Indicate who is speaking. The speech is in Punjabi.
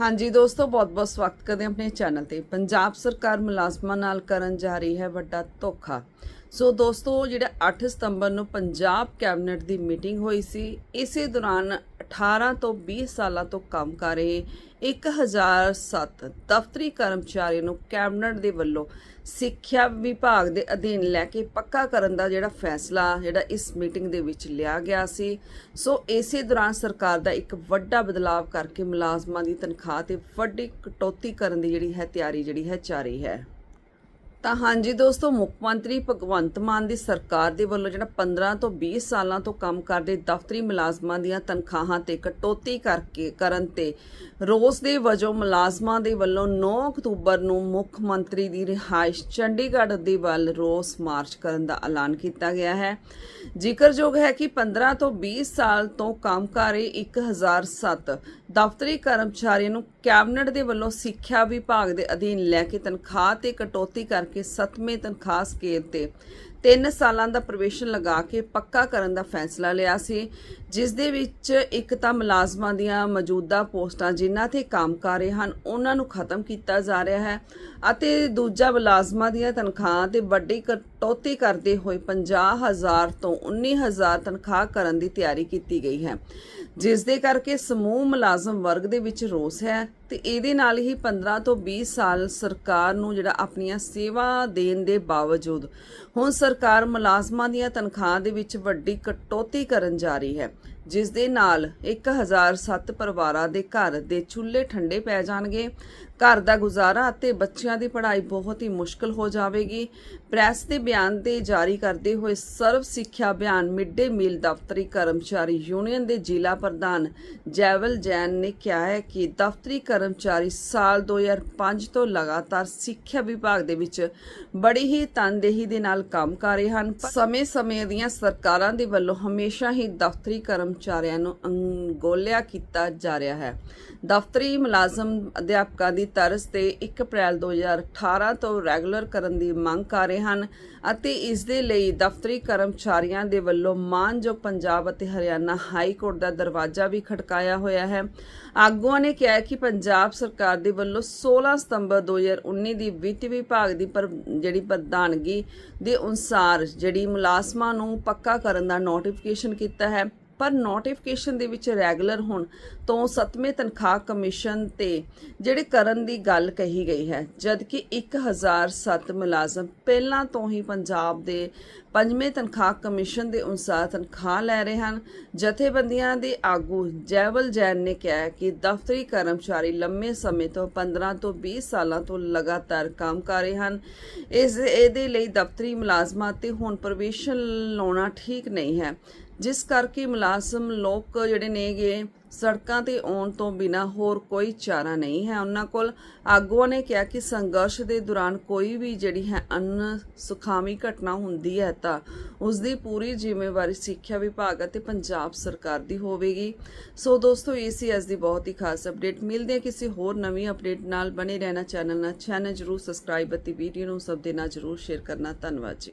Speaker 1: ਹਾਂਜੀ ਦੋਸਤੋ ਬਹੁਤ-ਬਹੁਤ ਸਵਾਗਤ ਕਰਦੇ ਹਾਂ ਆਪਣੇ ਚੈਨਲ ਤੇ। ਪੰਜਾਬ ਸਰਕਾਰ ਮੁਲਾਜ਼ਮਾਂ ਨਾਲ ਕਰਨ ਜਾ ਰਹੀ ਹੈ ਵੱਡਾ ਧੋਖਾ। ਸੋ ਦੋਸਤੋ, ਜਿਹੜਾ 8 ਸਤੰਬਰ ਨੂੰ ਪੰਜਾਬ ਕੈਬਨਿਟ ਦੀ ਮੀਟਿੰਗ ਹੋਈ ਸੀ, ਇਸੇ ਦੌਰਾਨ 18 ਤੋਂ 20 ਸਾਲਾਂ ਤੋਂ ਕੰਮ ਕਰ ਰਹੇ 1007 ਦਫ਼ਤਰੀ ਕਰਮਚਾਰੀ ਨੂੰ ਕੈਬਨਿਟ ਦੇ ਵੱਲੋਂ ਸਿੱਖਿਆ ਵਿਭਾਗ ਦੇ ਅਧੀਨ ਲੈ ਕੇ ਪੱਕਾ ਕਰਨ ਦਾ ਜਿਹੜਾ ਫੈਸਲਾ, ਜਿਹੜਾ ਇਸ ਮੀਟਿੰਗ ਦੇ ਵਿੱਚ ਲਿਆ ਗਿਆ ਸੀ। ਸੋ ਇਸੇ ਦੌਰਾਨ ਸਰਕਾਰ ਦਾ ਇੱਕ ਵੱਡਾ ਬਦਲਾਅ ਕਰਕੇ ਮੁਲਾਜ਼ਮਾਂ ਦੀ ਤਨਖਾਹ ਤੇ ਵੱਡੀ ਕਟੌਤੀ ਕਰਨ ਦੀ ਜਿਹੜੀ ਹੈ ਤਿਆਰੀ ਜਿਹੜੀ ਹੈ ਜਾਰੀ ਹੈ। ਤਾਂ ਹਾਂਜੀ ਦੋਸਤੋ, ਮੁੱਖ ਮੰਤਰੀ ਭਗਵੰਤ ਮਾਨ ਦੀ ਸਰਕਾਰ ਦੇ ਵੱਲੋਂ ਜਿਹੜਾ 15 ਤੋਂ 20 ਸਾਲਾਂ ਤੋਂ ਕੰਮ ਕਰਦੇ ਦਫ਼ਤਰੀ ਮੁਲਾਜ਼ਮਾਂ ਦੀਆਂ ਤਨਖਾਹਾਂ ਤੇ ਕਟੌਤੀ ਕਰਕੇ ਕਰਨ ਤੇ ਰੋਸ ਦੇ ਵਜੋਂ ਮੁਲਾਜ਼ਮਾਂ ਦੇ ਵੱਲੋਂ 9 ਅਕਤੂਬਰ ਨੂੰ ਮੁੱਖ ਮੰਤਰੀ ਦੀ ਰਿਹਾਇਸ਼ ਚੰਡੀਗੜ੍ਹ ਦੇ ਵੱਲ ਰੋਸ ਮਾਰਚ ਕਰਨ ਦਾ ਐਲਾਨ ਕੀਤਾ ਗਿਆ ਹੈ। ਜ਼ਿਕਰਯੋਗ ਹੈ ਕਿ 15 ਤੋਂ 20 ਸਾਲ ਤੋਂ ਕੰਮ ਕਰ ਰਹੇ 1007 ਦਫ਼ਤਰੀ ਕਰਮਚਾਰੀਆਂ ਨੂੰ ਕੈਬਨਿਟ ਦੇ ਵੱਲੋਂ ਸਿੱਖਿਆ ਵਿਭਾਗ ਦੇ ਅਧੀਨ ਲੈ ਕੇ ਤਨਖਾਹ ਤੇ ਕਟੌਤੀ ਕਰਕੇ 7ਵੇਂ ਤਨਖਾਹ ਸਕੇਲ ਤੇ 3 ਸਾਲਾਂ ਦਾ ਪ੍ਰਵੇਸ਼ਨ ਲਗਾ ਕੇ ਪੱਕਾ ਕਰਨ ਦਾ ਫੈਸਲਾ ਲਿਆ ਸੀ, ਜਿਸ ਦੇ ਵਿੱਚ ਇੱਕ ਤਾਂ ਮੁਲਾਜ਼ਮਾਂ ਦੀਆਂ ਮੌਜੂਦਾ ਪੋਸਟਾਂ ਜਿਨ੍ਹਾਂ ਤੇ ਕੰਮ ਕਰ ਰਹੇ ਹਨ, ਉਹਨਾਂ ਨੂੰ ਖਤਮ ਕੀਤਾ ਜਾ ਰਿਹਾ ਹੈ ਅਤੇ ਦੂਜਾ ਮੁਲਾਜ਼ਮਾਂ ਦੀਆਂ ਤਨਖਾਹਾਂ ਤੇ ਵੱਡੀ ਕਟੌਤੀ ਕਰਦੇ ਹੋਏ 50000 ਤੋਂ 19000 ਤਨਖਾਹ ਕਰਨ ਦੀ ਤਿਆਰੀ ਕੀਤੀ ਗਈ ਹੈ, ਜਿਸ ਦੇ ਕਰਕੇ ਸਮੂਹ ਮੁਲਾਜ਼ਮ ਵਰਗ ਦੇ ਵਿੱਚ ਰੋਸ ਹੈ। ਤੇ ਇਹਦੇ ਨਾਲ ਹੀ 15 ਤੋਂ 20 ਸਾਲ ਸਰਕਾਰ ਨੂੰ ਜਿਹੜਾ ਆਪਣੀਆਂ ਸੇਵਾ ਦੇਣ ਦੇ ਬਾਵਜੂਦ ਹੁਣ ਸਰਕਾਰ ਮੁਲਾਜ਼ਮਾਂ ਦੀਆਂ ਤਨਖਾਹਾਂ ਦੇ ਵਿੱਚ ਵੱਡੀ ਕਟੌਤੀ ਕਰਨ ਜਾ ਰਹੀ ਹੈ, ਜਿਸ ਦੇ ਨਾਲ 1007 ਪਰਿਵਾਰਾਂ ਦੇ ਘਰ ਦੇ ਚੁੱਲ੍ਹੇ ਠੰਡੇ ਪੈ ਜਾਣਗੇ, ਘਰ ਦਾ ਗੁਜ਼ਾਰਾ ਅਤੇ ਬੱਚਿਆਂ ਦੀ ਪੜ੍ਹਾਈ ਬਹੁਤ ਹੀ ਮੁਸ਼ਕਲ ਹੋ ਜਾਵੇਗੀ। ਪ੍ਰੈਸ ਦੇ ਬਿਆਨ ਦੇ ਜਾਰੀ ਕਰਦੇ ਹੋਏ ਸਰਵ ਸਿੱਖਿਆ ਬਿਆਨ ਮਿਡ ਡੇ ਮੀਲ ਦਫ਼ਤਰੀ ਕਰਮਚਾਰੀ ਯੂਨੀਅਨ ਦੇ ਜ਼ਿਲ੍ਹਾ ਪ੍ਰਧਾਨ ਜੈਵਲ ਜੈਨ ਨੇ ਕਿਹਾ ਹੈ ਕਿ ਦਫ਼ਤਰੀ ਕਰਮਚਾਰੀ ਸਾਲ 2005 ਤੋਂ ਲਗਾਤਾਰ ਸਿੱਖਿਆ ਵਿਭਾਗ ਦੇ ਵਿੱਚ ਬੜੀ ਹੀ ਤਨਦੇਹੀ ਦੇ ਨਾਲ ਕੰਮ ਕਰ ਰਹੇ ਹਨ। ਸਮੇਂ-ਸਮੇਂ ਦੀਆਂ ਸਰਕਾਰਾਂ ਦੇ ਵੱਲੋਂ ਹਮੇਸ਼ਾ ਹੀ ਦਫ਼ਤਰੀ ਕਰਮਚਾਰੀਆਂ ਨੂੰ ਅੰਗੋਲਿਆ ਕੀਤਾ ਜਾ ਰਿਹਾ ਹੈ। ਦਫ਼ਤਰੀ ਮੁਲਾਜ਼ਮ ਅਧਿਆਪਕਾਂ ਦੀ ਤਰਜ਼ ਤੇ 1 ਅਪ੍ਰੈਲ 2018 ਤੋਂ ਰੈਗੂਲਰ ਕਰਨ ਦੀ ਮੰਗ ਕਰ ਰਹੇ ਹਨ ਅਤੇ ਇਸ ਦੇ ਲਈ ਦਫ਼ਤਰੀ ਕਰਮਚਾਰੀਆਂ ਦੇ ਵੱਲੋਂ ਮਾਨਯੋਗ ਪੰਜਾਬ ਅਤੇ ਹਰਿਆਣਾ ਹਾਈ ਕੋਰਟ ਦਾ ਦਰਵਾਜ਼ਾ ਵੀ ਖੜਕਾਇਆ ਹੋਇਆ ਹੈ। ਆਗੂਆਂ ਨੇ ਕਿਹਾ ਕਿ ਪੰਜਾਬ ਸਰਕਾਰ ਦੇ ਵੱਲੋਂ 16 ਸਤੰਬਰ 2019 ਦੀ ਵਿੱਤ ਵਿਭਾਗ ਦੀ ਪਰ ਜਿਹੜੀ ਪ੍ਰਧਾਨਗੀ ਦੇ ਅਨੁਸਾਰ ਜਿਹੜੀ ਮੁਲਾਜ਼ਮਾਂ ਨੂੰ ਪੱਕਾ ਕਰਨ ਦਾ ਨੋਟੀਫਿਕੇਸ਼ਨ ਕੀਤਾ ਹੈ ਪਰ ਨੋਟੀਫਿਕੇਸ਼ਨ ਦੇ ਵਿੱਚ ਰੈਗੂਲਰ ਹੋਣ ਤੋਂ 7ਵੇਂ ਤਨਖਾਹ ਕਮਿਸ਼ਨ ਤੇ ਜਿਹੜੇ ਕਰਨ ਦੀ ਗੱਲ ਕਹੀ ਗਈ ਹੈ, ਜਦਕਿ 1007 ਮੁਲਾਜ਼ਮ ਪਹਿਲਾਂ ਤੋਂ ਹੀ ਪੰਜਾਬ ਦੇ ਪੰਜਵੇਂ ਤਨਖਾਹ ਕਮਿਸ਼ਨ ਦੇ ਅਨੁਸਾਰ ਤਨਖਾਹ ਲੈ ਰਹੇ ਹਨ। ਜਥੇਬੰਦੀਆਂ ਦੇ ਆਗੂ ਜੈਵਲ ਜੈਨ ਨੇ ਕਿਹਾ ਕਿ ਦਫ਼ਤਰੀ ਕਰਮਚਾਰੀ ਲੰਮੇ ਸਮੇਂ ਤੋਂ 15 ਤੋਂ 20 ਸਾਲਾਂ ਤੋਂ ਲਗਾਤਾਰ ਕੰਮ ਕਰ ਰਹੇ ਹਨ। ਇਸ ਇਹਦੇ ਲਈ ਦਫ਼ਤਰੀ ਮੁਲਾਜ਼ਮਾਂ ਤੇ ਹੁਣ ਪ੍ਰਵੇਸ਼ਨ ਲਾਉਣਾ ਠੀਕ ਨਹੀਂ ਹੈ। ਜਿਸ ਕਰਕੇ ਮੁਲਾਜ਼ਮ ਲੋਕ ਜਿਹੜੇ ਨੇਗੇ, ਸੜਕਾਂ ਤੇ ਆਉਣ ਤੋਂ ਬਿਨਾ ਹੋਰ ਕੋਈ ਚਾਰਾ ਨਹੀਂ ਹੈ। ਉਹਨਾਂ ਕੋਲ ਆਗੂਆਂ ਨੇ ਕਿਹਾ ਕਿ ਸੰਘਰਸ਼ ਦੇ ਦੌਰਾਨ ਕੋਈ ਵੀ ਜਿਹੜੀ ਹੈ ਅਨ ਸੁਖਾਵੀ ਘਟਨਾ ਹੁੰਦੀ ਹੈ ਤਾਂ ਉਸ ਦੀ ਪੂਰੀ ਜ਼ਿੰਮੇਵਾਰੀ ਸਿੱਖਿਆ ਵਿਭਾਗ ਅਤੇ ਪੰਜਾਬ ਸਰਕਾਰ ਦੀ ਹੋਵੇਗੀ। ਸੋ ਦੋਸਤੋ, ਇਹ ਸੀ ਅੱਜ ਦੀ ਬਹੁਤ ਹੀ ਖਾਸ ਅਪਡੇਟ। ਮਿਲਦੇ ਹਾਂ ਕਿਸੇ ਹੋਰ ਨਵੀਂ ਅਪਡੇਟ ਨਾਲ। ਬਣੇ ਰਹਿਣਾ ਚੈਨਲ ਨਾਲ। ਚੈਨਲ ਜਰੂਰ ਸਬਸਕ੍ਰਾਈਬ ਅਤੇ ਵੀਡੀਓ ਨੂੰ ਸਭ ਦੇ ਨਾਲ ਜਰੂਰ ਸ਼ੇਅਰ ਕਰਨਾ। ਧੰਨਵਾਦ ਜੀ।